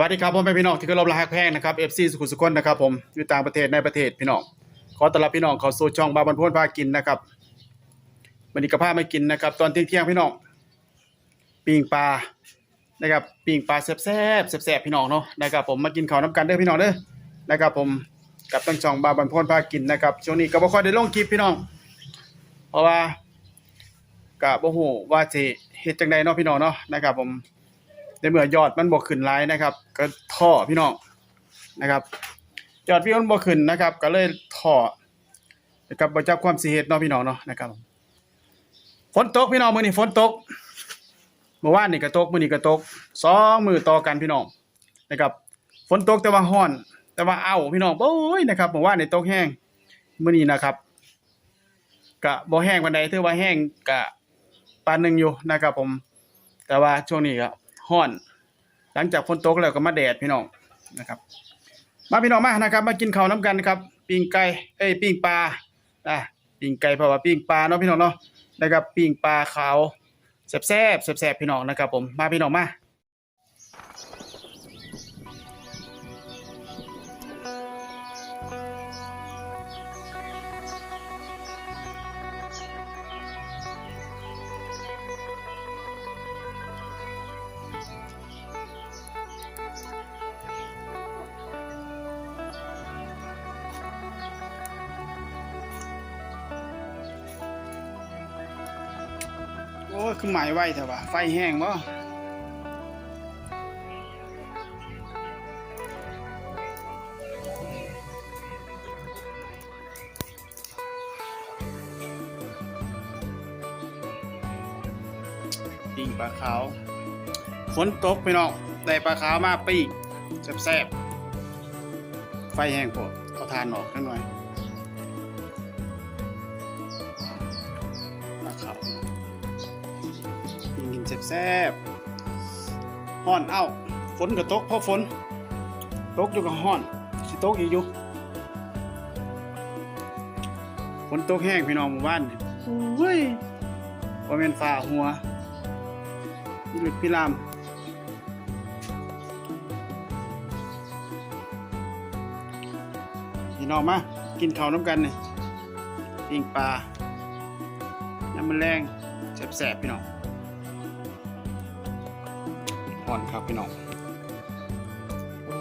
วัสดีครับผมเป็นพี่น้องที่เคารพรักแพงนะครับ FC สุขุมสุขนนะครับผมอยู่ต่างประเทศในประเทศพี่น้องขอต้อนรับพี่น้องเข้าสู่ช่องบาบันพนพากินนะครับวันนี้ก็พาไมากินนะครับ ตอนเที่ยงๆพี่น้องปิ้งปลานะครับปิ้งปลาแซ่บๆแซ่บพี่น้องเนาะนะครับผมมากินข้าวน้ำกันเด้อพี่น้องเด้อนะครับผมกับตั้งช่องบาบันพนพากินนะครับช่วงนี้ก็บ่ค่อยได้ลงคลิปพี่น้อง เพราะว่าก็บ่ฮู้ว่าสิเฮ็ดจังไดเนาะพี่น้องเนาะนะครับผม ในเมื่อยอดมันบ่ขึ้นหลายนะครับ ก็ท่อพี่น้องนะครับ ยอดพี่มันบ่ขึ้นนะครับ ก็เลยท่อนะครับบ่จักความสิเฮ็ดเนาะพี่น้องเนาะนะครับฝนตกพี่น้องมื้อนี้ฝนตกเมื่อวานนี่ก็ตกมื้อนี้ก็ตกสองมือต่อกันพี่น้องนะครับฝนตกแต่ว่าร้อน แต่ว่าเอาพี่น้องโอ้ยนะครับเมื่อวานนี่ตกแห้งมื้อนี้นะครับก็บ่แห้งปานใดถือว่าแห้งก็ปานหนึงอยู่นะครับผม แต่ว่าช่วงนี้ก็ ห้อน หลังจากฝนตกแล้วก็มาแดดพี่น้องนะครับ มาพี่น้องมานะครับ มากินข้าวน้ำกันครับปิ้งไก่เอ้ยปิ้งปลาอะปิ้งไก่เพราะว่าปิ้งปลาเนาะพี่น้องเนาะนะครับปิ้งปลาขาวแซ่บแซ่บแซ่บพี่น้องนะครับผมมาพี่น้องมา อ้ยคือหมายไว้แต่ว่าไฟแห้งบ่ปิ้งปลาขาวฝนตกพี่น้องได้ปลาขาวมาปิ้งแซ่บๆไฟแห้งโพดเอาทานออกกันหน่อย แซ่บๆฮ้อนเอ้าฝนก็ตกเพราะฝน ตกอยู่กับฮ้อนสิตกอีกอยู่ฝนตกแห้งพี่น้องหมู่บ้านโอ้ยว่าแม่นฟ้าหัวพี่หลุดพี่ลามพี่น้องมา กินข้าวน้ำกันนี่ปิ้งปลาน้ำมันแรงแซ่บๆพี่น้อง ห่อนครับพี่น้อง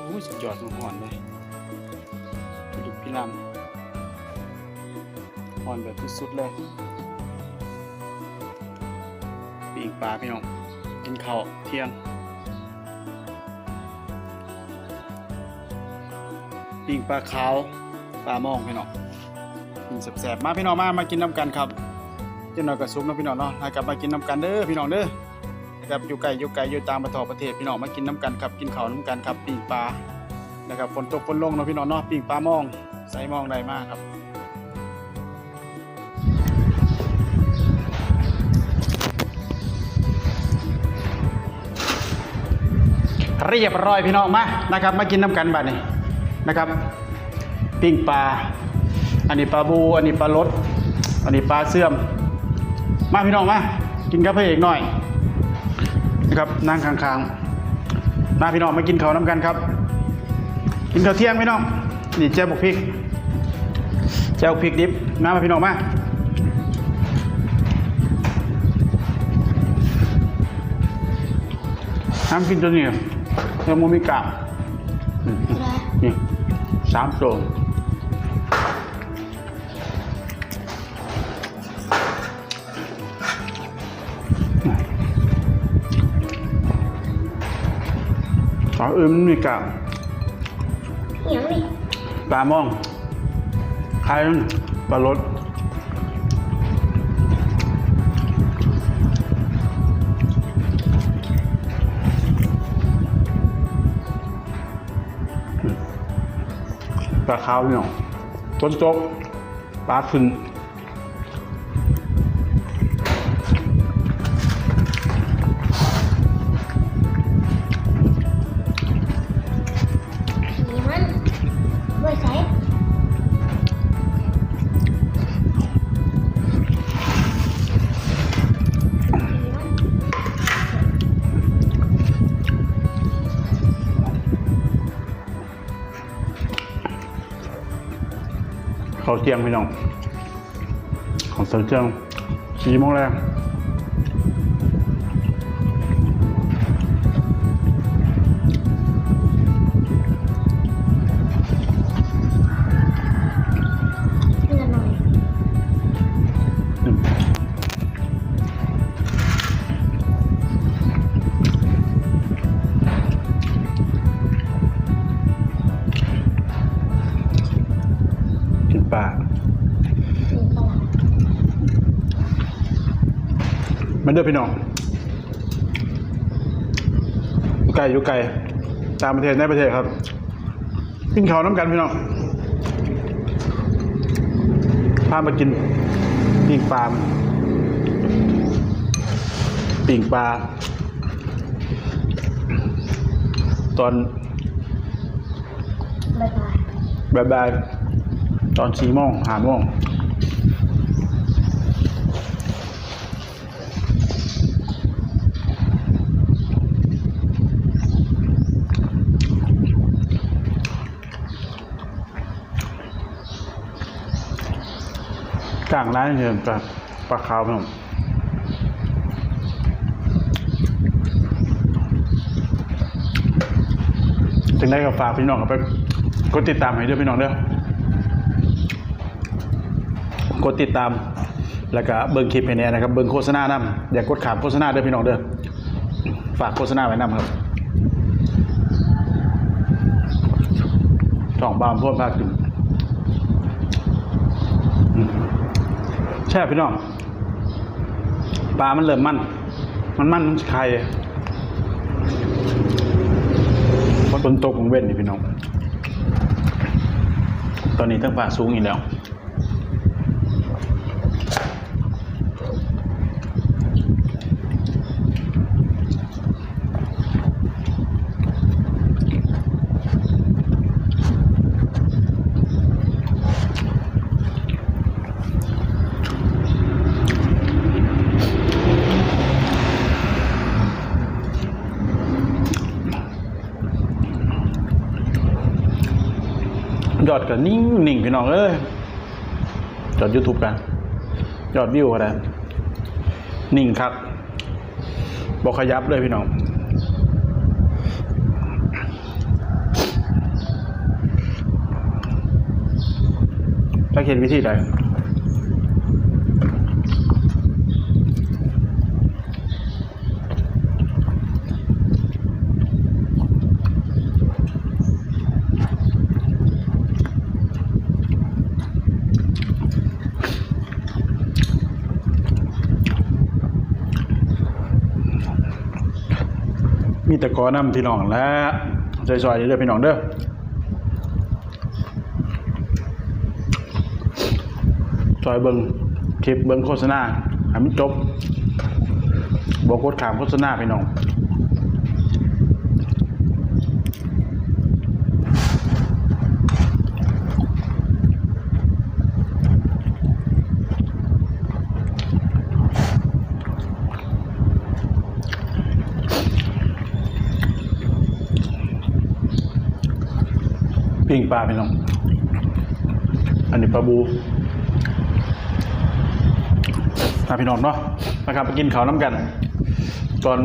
โอ้ยสุดยอดของห่อนเลยพี่ลุกพี่ลำห่อนแบบสุดๆเลยปีกปลาพี่น้องกินข้าวเที่ยงปีกปลาขาวปลามองพี่น้องกินแสบๆมาพี่น้องมามากินน้ำกันครับเจ้าหน่อยกับซุปนะพี่น้องเนาะให้กลับมากินน้ำกันเด้อพี่น้องเด้อ นะครับอยู่ไกลอยู่ไกลอยู่ตางประเทศประเทศพี่น้องมากินน้ำกันครับกินข้าวน้ำกันครับปิ้งปลานะครับฝนตกฝนลงเนาะพี่น้องเนาะปิ้งปลามองใส่มองได้มากครับเรียบร้อยพี่น้องมานะครับ มากินน้ำกันบัดนี้นะครับ ปิ้งปลา อันนี้ปลาบู อันนี้ปลารสอันนี้ปลาเสื่อม มาพี่น้องมา กินกับพระเอกหน่อย ครับนั่งข้างๆมาพี่น้องมากินข้าวน้ำกันครับ กินข้าวเที่ยงพี่น้องนี่แจ่วบุกพริกแจ่วพริกดิบมามาพี่น้องมาห้ามกินตัวนี้เทอร์โมมิกาอืมนี่สามตัวส องอื่นมันมีกาบเหนียวนี่ปลามองคล้ายปลารสปลาขาวเนี่ยต้นโจ๊กปลาขึ้น เจียงพี่น้อง ของเสาเจียงสี่โมงแรก มันเด้อพี่น้องอยู่ไกลอยู่ไกลตามประเทศในประเทศครับกินข้าวน้ำกันพี่น้องพามากินปิ้งปลาปิ้งปลา ตอนบ๊ายบายบ่ายๆตอนสี่โมงห้าโมง กลางร้านเงินปลาปลาขาวพี่น้องจึงได้กับฝากพี่น้องเอาไปกดติดตามให้ด้วยพี่น้องเด้อกดติดตาม แล้วก็เบิ่งคลิปให้แน่นะครับ เบิ่งโฆษณานำอย่ากดขามโฆษณาเด้อพี่น้องเด้อฝากโฆษณาไว้นำครับช่องบามพ่นภาคถึงอืมใช่พี่น้องปลามันเริ่มมัน มันมันมันไข่ฝนตกของเว้นนี่พี่น้อง ตอนนี้ทั้งป่าสูงอีกแล้ว ยอดกันนิ่งนิ่งพี่น้องเอ้ยยอดยูทูบกัน ยอดวิวกันนะนิ่งครับบอกขยับเลยพี่น้องถ้าเห็นวิธีใด มีแต่กอน้ำพี่น้องและซอยๆเด้อพี่น้องเด้อซอยเบิงคลิปเบิงโฆษณาให้มันจบบอกกดขามโฆษณาพี่น้อง ปลาพี่น้อง อันนี้ปลาบูพาพี่น้องเนาะนะครับไปกินข้าวน้ำกัน ตอน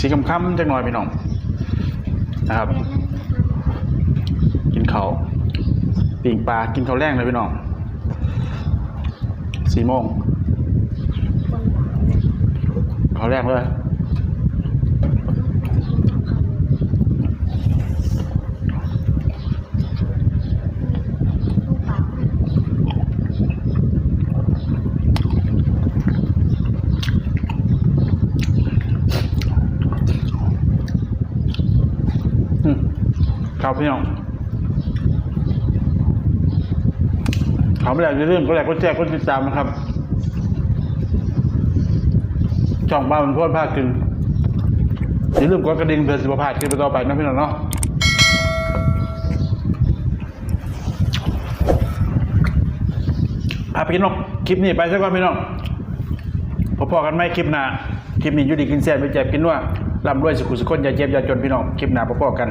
สีค่ำๆจังหน่อยพี่น้องนะครับ กินข้าวปิ้งปลากินข้าวแรงเลยพี่น้องสี่โมงข้าวแรงเลย ครับพี่น้องเขาไม่อยากจะเรื่องก็แหละก็แจ้งก็ติดตามนะครับช่องบ้านมันโพดภาคกินอย่าลืมกดกระดิ่งเพื่อสุขภาพคลิปต่อไปนะพี่น้องเนาะพาไปกินนกคลิปนี้ไปสักวันพี่น้องพอๆกันไหมคลิปหน้าคลิปนี้ยู่ดีกินแซ่บไปแจกกินว่าร่ำรวยสุขุสุขคนอย่าเจ็บอย่าจนพี่น้องคลิปหน้าพอๆกัน